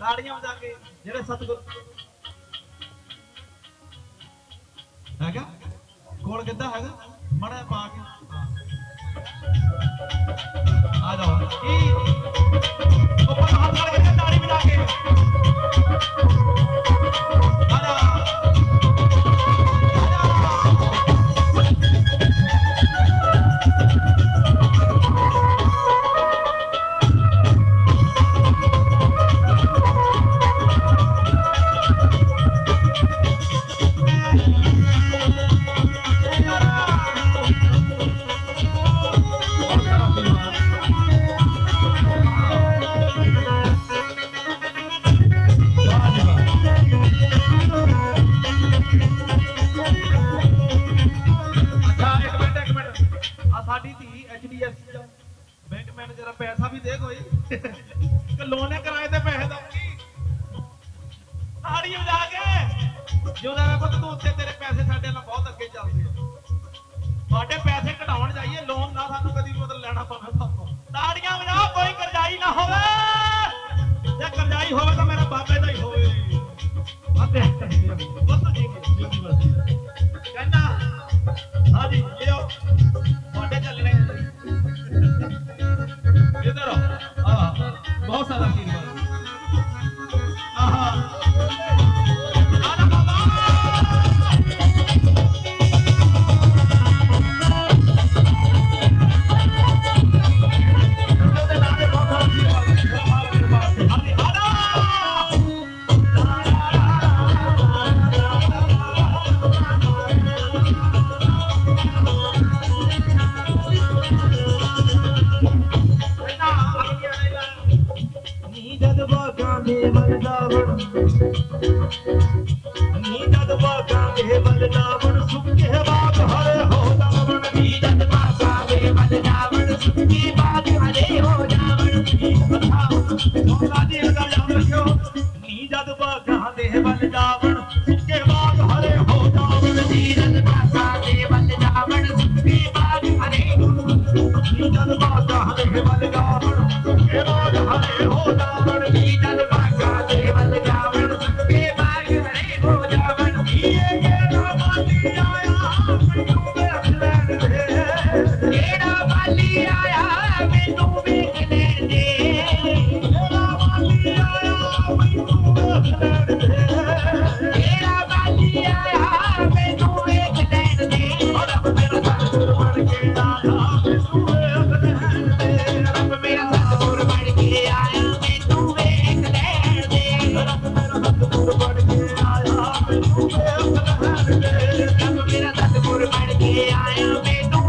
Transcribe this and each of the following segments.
ਤਾੜੀਆਂ ਵਜਾ ਕੇ ਜਿਹੜੇ ਸਤਿਗੁਰ ਕੋਲ ਕਿੱਦਾਂ ਹੈਗਾ? ਮੜਾ ਪਾ ਕੇ। ਆ ਜਾਓ। ਕੀ? ਉੱਪਰ ਹੱਥ ਨਾਲ ਕੇ ਤਾੜੀ ਵਜਾ ਕੇ। ਸਾਡੀ ਧੀ ਐਚਡੀਐਫਸੀ ਦਾ ਬੈਂਕ ਮੈਨੇਜਰ ਆ, ਪੈਸਾ ਵੀ ਦੇ ਕੋਈ। ਕਿ ਲੋਨ ਹੈ ਕਿਰਾਏ ਤੇ ਪੈਸੇ ਦਊਗੀ ਤਾੜੀ ਵਜਾ ਕੇ। ਜਿਉਂਦਾ ਰਹਿ ਤੂੰ ਉੱਥੇ ਤੇਰੇ ਪੈਸੇ ਸਾਡੇ ਨਾਲ ਬਹੁਤ ਅੱਗੇ ਚੱਲਦੇ ਆ। ਤੁਹਾਡੇ ਪੈਸੇ ਕਢਾਉਣ ਜਾਈਏ ਲੋਨ ਨਾ ਸਾਨੂੰ ਕਦੀ ਮਤਲਬ ਲੈਣਾ ਪਵੇ ਤੁਹਾਨੂੰ ਤਾੜੀਆਂ ਵਜਾ, ਕੋਈ ਕਰਜ਼ਾਈ ਨਾ ਹੋਵੇ। ਜੇ ਕਰਜ਼ਾਈ ਹੋਵੇ ਤਾਂ ਮੇਰਾ ਬਾਬੇ ਦਾ ਹੀ ਹੋਵੇ। ਬਾਬੇ ਪੁੱਤ ਜੀ। ਵਲਦਾਵਣ ਨੀ ਜਦ ਬਾਗਾਂ ਦੇ ਸੁੱਕੇ ਬਾਗ ਹਰੇ ਹੋ ਜਾਵਣ ਨੀ ਜਦ ਬਾਬਾ ਵੇ ਵੱਲ ਜਾਵਣ ਬਾਗ ਹਰੇ ਹੋ ਜਾਵਣ ਕਥਾ ਸੋਨਾ ਦੇ ਵਲਦਾਵਣ ਸੁੱਕੇ ਵਾਲੀ ਆਇਆ ਮੈਨੂੰ ਵੇਖ ਲੈਣ ਦੇ ਵਾਲੀ ਆਇਆ ਮੈਨੂੰ ਵੇਖ ਲੈਣ ਦੇ ਵਾਲੀ ਆਇਆ ਮੈਨੂੰ ਵੇਖ ਲੈਣ ਰੱਬ ਮੇਰਾ ਸਤਿਗੁਰ ਬਣ ਕੇ ਆਇਆ ਮੈਨੂੰ ਵੇਖ ਲੈਣ ਰੱਬ ਮੇਰਾ ਸਤਿਗੁਰ ਬਣ ਕੇ ਆਇਆ ਮੈਨੂੰ ਵੇਖ ਲੈਣ ਰੱਬ ਮੇਰਾ ਸਤਿਗੁਰ ਬਣ ਕੇ ਆਇਆ ਮੈਨੂੰ ਵੇਖ ਲੈਣ ਰੱਬ ਮੇਰਾ ਸਤਿਗੁਰ ਬਣ ਕੇ ਆਇਆ ਮੈਨੂੰ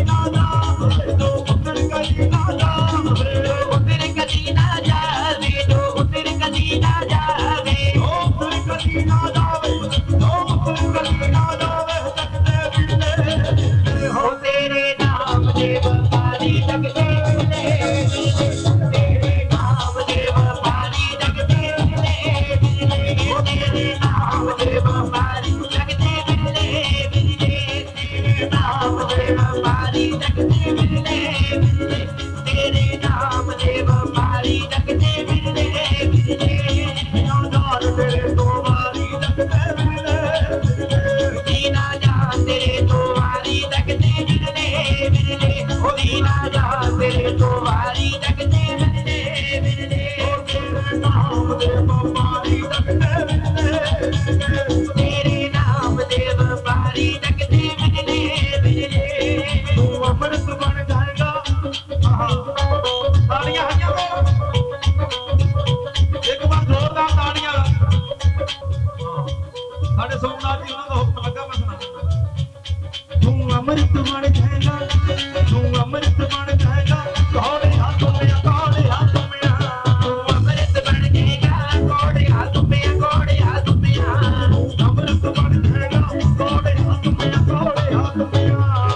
Hey, कोई ना जहाँ तेरे को वारी जग तेरे ਅੰਮ੍ਰਿਤ ਬਣ ਜਾਏਗਾ ਤੂੰ ਅੰਮ੍ਰਿਤ ਬਣ ਜਾਏਗਾ ਕੋੜੇ ਹੱਥ ਮੇ ਕੋੜੇ ਹੱਥ ਮੇ ਤੂੰ ਅੰਮ੍ਰਿਤ ਬਣ ਜਾਏਗਾ ਕੋੜੇ ਹੱਥ ਮੇ ਕੋੜੇ ਹੱਥ ਮੇ ਅੰਮ੍ਰਿਤ ਬਣ ਜਾਏਗਾ ਕੋੜੇ ਹੱਥ ਮੇ ਕੋੜੇ ਹੱਥ ਮੇ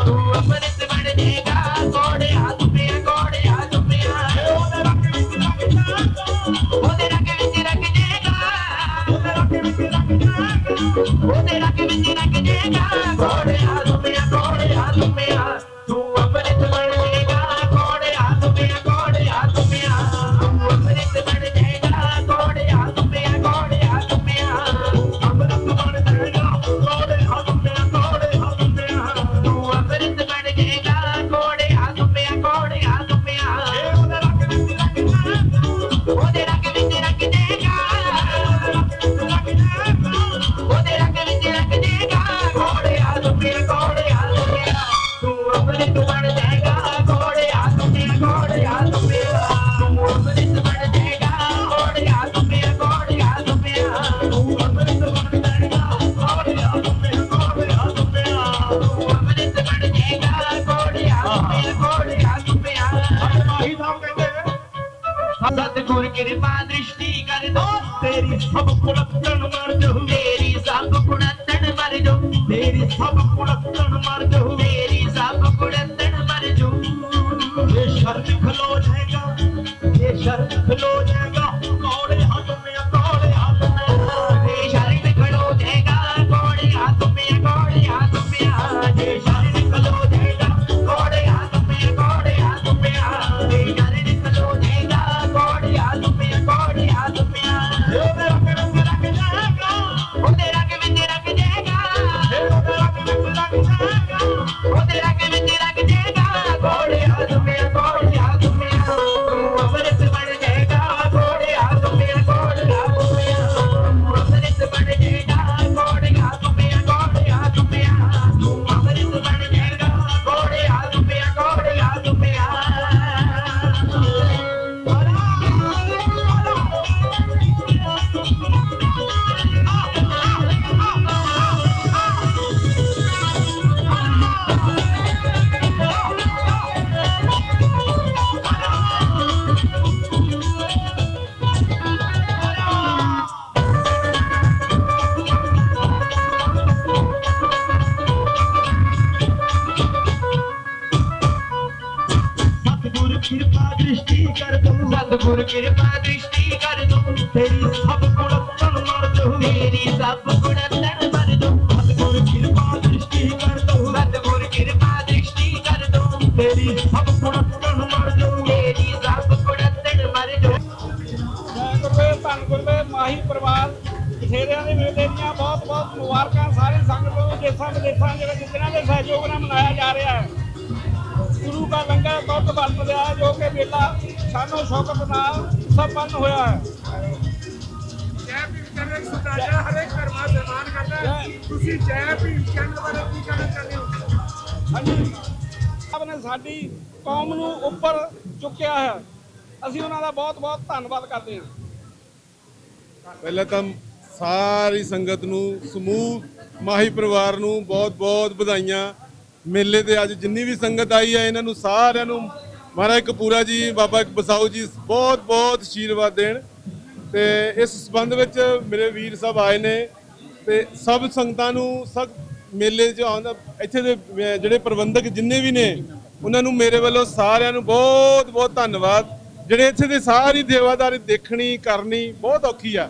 ਤੂੰ ਅੰਮ੍ਰਿਤ ਬਣ ਜਾਏਗਾ ਕੋੜੇ ਹੱਥ ਮੇ ਕੋੜੇ ਹੱਥ ਮੇ ਉਹਦੇ ਰੱਖ ਵਿੱਚ ਰੱਖ ਜਾ ਉਹਦੇ ਰੱਖ ਵਿੱਚ ਰੱਖ ਜਾਏਗਾ। ਉਹਦੇ ਰੱਖ ਵਿੱਚ ਰੱਖ ਜਾ ਉਹਦੇ ਰੱਖ ਵਿੱਚ ਰੱਖ ਜਾਏਗਾ ਕੋੜੇ सतगुर कृपा दृष्टि कर दो। तेरी सब कुड़तन मर दो मेरी सब कुड़तन मर जो मेरी सब कुड़तन मर दो मेरी सब कुड़तन मर जो ये शर्त खलो जाएगा। ये शर्त खलो जाएगा। ਸਤਿਗੁਰ ਕਿਰਪਾ ਦ੍ਰਿਸ਼ਟੀ ਕਰ ਦੂੰ ਤੇਰੀ ਸਭ ਕੁੜੱਤਣ ਮਰ ਦੂੰ ਤੇਰੀ ਸਭ ਕੁੜੱਤਣ ਮਰ ਦੂੰ ਸਤਿਗੁਰ ਕਿਰਪਾ ਦ੍ਰਿਸ਼ਟੀ ਕਰ ਦੂੰ। ਸਤਿਗੁਰ ਕਿਰਪਾ ਦ੍ਰਿਸ਼ਟੀ ਕਰ ਦੂੰ। ਤੇਰੀ ਸਭ ਕੁੜੱਤਣ ਮਰ ਦੂੰ ਤੇਰੀ ਸਭ ਕੁੜੱਤਣ ਮਰ ਦੂੰ ਜੈ ਗੁਰਦੇਵ ਧੰਨ ਗੁਰਦੇਵ ਮਾਹੀ ਪਰਿਵਾਰ। ਬਥੇਰਿਆਂ ਦੇ ਮੇਲੇ ਦੀਆਂ ਬਹੁਤ ਬਹੁਤ ਮੁਬਾਰਕਾਂ ਸਾਰੀ ਸੰਗਤ ਨੂੰ ਦੇਸਾਂ ਵਿਦੇਸਾਂ ਦੇ ਵਿੱਚ ਜਿਨ੍ਹਾਂ ਦੇ ਸਹਿਯੋਗ ਨਾਲ ਮਨਾਇਆ ਜਾ ਰਿਹਾ ਹੈ। ਗੁਰੂ ਦਾ ਲੰਗਰ ਦੁੱਧ ਵਰਤ ਰਿਹਾ ਜੋ ਕਿ ਮੇਲਾ ਸਾਨੂੰ ਸ਼ੌਕਤ ਨਾਲ ਸੰਪੰਨ ਹੋਇਆ ਹੈ। ਜੈ ਭੀਮ ਚੈਨਲ ਸੁਣਾਇਆ ਹਰੇਕ ਧਰਮਾਂ ਸਨਮਾਨ ਕਰਦਾ ਹੈ। ਤੁਸੀਂ ਜੈ ਭੀਮ ਚੈਨਲ ਬਾਰੇ ਕੀ ਕਹਿਣਾ ਚਾਹੁੰਦੇ ਹੋ? ਹਾਂਜੀ। ਸਭ ਨੇ ਸਾਡੀ ਕੌਮ ਨੂੰ ਉੱਪਰ ਚੁੱਕਿਆ ਹੈ। ਅਸੀਂ ਉਹਨਾਂ ਦਾ ਬਹੁਤ ਬਹੁਤ ਧੰਨਵਾਦ ਕਰਦੇ ਹਾਂ। ਪਹਿਲਾਂ ਤਾਂ ਸਾਰੀ ਸੰਗਤ ਨੂੰ ਸਮੂਹ ਮਾਹੀ ਪਰਿਵਾਰ ਨੂੰ ਬਹੁਤ-ਬਹੁਤ ਵਧਾਈਆਂ। ਮੇਲੇ ਤੇ ਅੱਜ ਜਿੰਨੀ ਵੀ ਸੰਗਤ ਆਈ ਹੈ ਇਹਨਾਂ ਨੂੰ ਸਾਰਿਆਂ ਨੂੰ ਮਹਾਰਾਜ ਕਪੂਰਾ ਜੀ, ਬਾਬਾ ਬਸਾਉ ਜੀ ਬਹੁਤ-ਬਹੁਤ ਆਸ਼ੀਰਵਾਦ ਦੇਣ। ਤੇ ਇਸ ਸੰਬੰਧ ਵਿੱਚ ਮੇਰੇ ਵੀਰ ਸਾਹਿਬ ਆਏ ਨੇ। ਤੇ ਸਭ ਸੰਗਤਾਂ ਨੂੰ, ਸਭ ਮੇਲੇ 'ਚ ਆਉਂਦਾ ਇੱਥੇ ਦੇ ਜਿਹੜੇ ਪ੍ਰਬੰਧਕ ਜਿੰਨੇ ਵੀ ਨੇ, ਉਹਨਾਂ ਨੂੰ ਮੇਰੇ ਵੱਲੋਂ ਸਾਰਿਆਂ ਨੂੰ ਬਹੁਤ-ਬਹੁਤ ਧੰਨਵਾਦ। ਜਿਹੜੇ ਇੱਥੇ ਦੇ ਸਾਰੀ ਦੇਵਾਦਾਰੀ ਦੇਖਣੀ, ਕਰਨੀ, ਬਹੁਤ ਔਖੀ ਆ।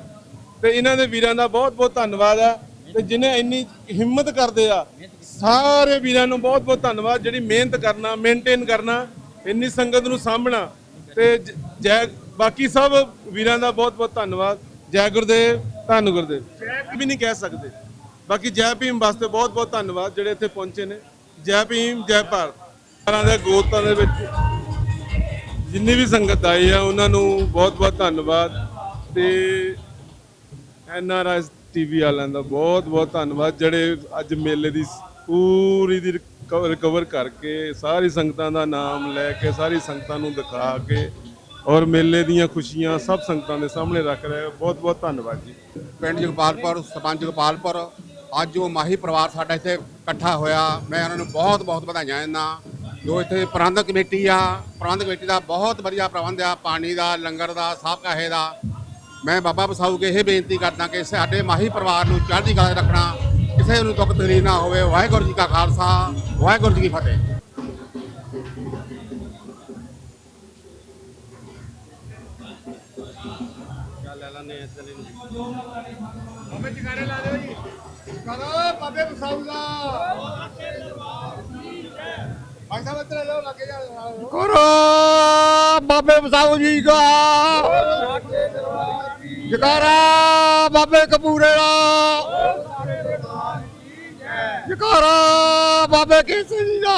ਤੇ ਇਹਨਾਂ ਦੇ ਵੀਰਾਂ ਦਾ ਬਹੁਤ-ਬਹੁਤ ਧੰਨਵਾਦ ਆ। ਤੇ ਜਿਨੇ ਇੰਨੀ ਹਿੰਮਤ ਕਰਦੇ ਆ, ਸਾਰੇ ਵੀਰਾਂ ਨੂੰ ਬਹੁਤ-ਬਹੁਤ ਧੰਨਵਾਦ। ਜਿਹੜੀ ਮਿਹਨਤ ਕਰਨਾ ਮੇਨਟੇਨ ਕਰਨਾ ਇੰਨੀ ਸੰਗਤ ਨੂੰ ਸਾਂਭਣਾ। ਤੇ ਜੈ ਬਾਕੀ ਸਭ ਵੀਰਾਂ ਦਾ ਬਹੁਤ-ਬਹੁਤ ਧੰਨਵਾਦ। ਜੈ ਗੁਰਦੇਵ, ਧੰਨ ਗੁਰਦੇਵ। ਵੀ ਨਹੀਂ ਕਹਿ ਸਕਦੇ। ਬਾਕੀ ਜੈ ਭੀਮ ਵਾਸਤੇ ਬਹੁਤ-ਬਹੁਤ ਧੰਨਵਾਦ, ਜਿਹੜੇ ਇੱਥੇ ਪਹੁੰਚੇ ਨੇ। ਜੈ ਭੀਮ, ਜੈ ਭਾਰਤ। ਸਾਰਿਆਂ ਦੇ ਗੋਤਾਂ ਦੇ ਵਿੱਚ ਜਿੰਨੀ ਵੀ ਸੰਗਤ ਆਈ ਹੈ ਉਹਨਾਂ ਨੂੰ ਬਹੁਤ-ਬਹੁਤ ਧੰਨਵਾਦ। ਤੇ ਐਨ ਆਰ ਐਸ ਟੀਵੀ ਵਾਲਿਆਂ ਦਾ ਬਹੁਤ-ਬਹੁਤ ਧੰਨਵਾਦ, ਜਿਹੜੇ ਅੱਜ ਮੇਲੇ ਦੀ ਪੂਰੀ ਦੀ ਰਿਕਵਰ ਕਰਕੇ ਸਾਰੀ ਸੰਗਤਾਂ ਦਾ ਨਾਮ ਲੈ ਕੇ, ਸਾਰੀ ਸੰਗਤਾਂ ਨੂੰ ਦਿਖਾ ਕੇ ਔਰ ਮੇਲੇ ਦੀਆਂ ਖੁਸ਼ੀਆਂ ਸਭ ਸੰਗਤਾਂ ਦੇ ਸਾਹਮਣੇ ਰੱਖ ਰਹੇ ਬਹੁਤ-ਬਹੁਤ ਧੰਨਵਾਦ ਜੀ। ਪਿੰਡ ਜਗਪਾਲਪੁਰ, ਸਰਪੰਚ ਜਗਪਾਲਪੁਰ, ਅੱਜ ਉਹ ਮਾਹੀ ਪਰਿਵਾਰ ਸਾਡਾ ਇੱਥੇ ਇਕੱਠਾ ਹੋਇਆ। ਮੈਂ ਉਹਨਾਂ ਨੂੰ ਬਹੁਤ ਬਹੁਤ ਵਧਾਈਆਂ ਦਿੰਦਾ। ਜੋ ਇੱਥੇ ਪ੍ਰਬੰਧਕ ਕਮੇਟੀ ਆ, ਪ੍ਰਬੰਧਕ ਕਮੇਟੀ ਦਾ ਬਹੁਤ ਵਧੀਆ ਪ੍ਰਬੰਧ ਆ। ਪਾਣੀ ਦਾ, ਲੰਗਰ ਦਾ ਸਭ ਕਾਹੇ ਦਾ। ਮੈਂ ਬਾਬਾ ਬਸਾਊ ਕੇ ਇਹ ਬੇਨਤੀ ਕਰਦਾ ਕਿ ਸਾਡੇ ਮਾਹੀ ਪਰਿਵਾਰ ਨੂੰ ਚੜ੍ਹਦੀ ਕਲਾ ਰੱਖਣਾ। ਕਿਸੇ ਨੂੰ ਦੁੱਖ ਤਕਲੀਫ ਨਾ ਹੋਵੇ, ਵਾਹਿਗੁਰੂ ਜੀ ਕਾ ਖਾਲਸਾ, ਵਾਹਿਗੁਰੂ ਜੀ ਕੀ ਫਤਿਹ। ਹਮੇ ਜਗਾਰੇ ਲਾ ਦਿਓ ਜੀ ਕਰੋ ਬਾਬੇ ਬਸਾਊ ਭਾਈ ਸਾਹਿਬ ਇੱਧਰ ਆ ਲੱਗੇ ਜਾ ਕਰੋ ਬਾਬੇ ਬਸਾਊ ਜੀ ਦਾ। ਜਕਾਰਾ ਬਾਬੇ ਕਪੂਰੇ ਦਾ ਜਕਾਰਾ ਬਾਬੇ ਕੇਸਰੀ ਦਾ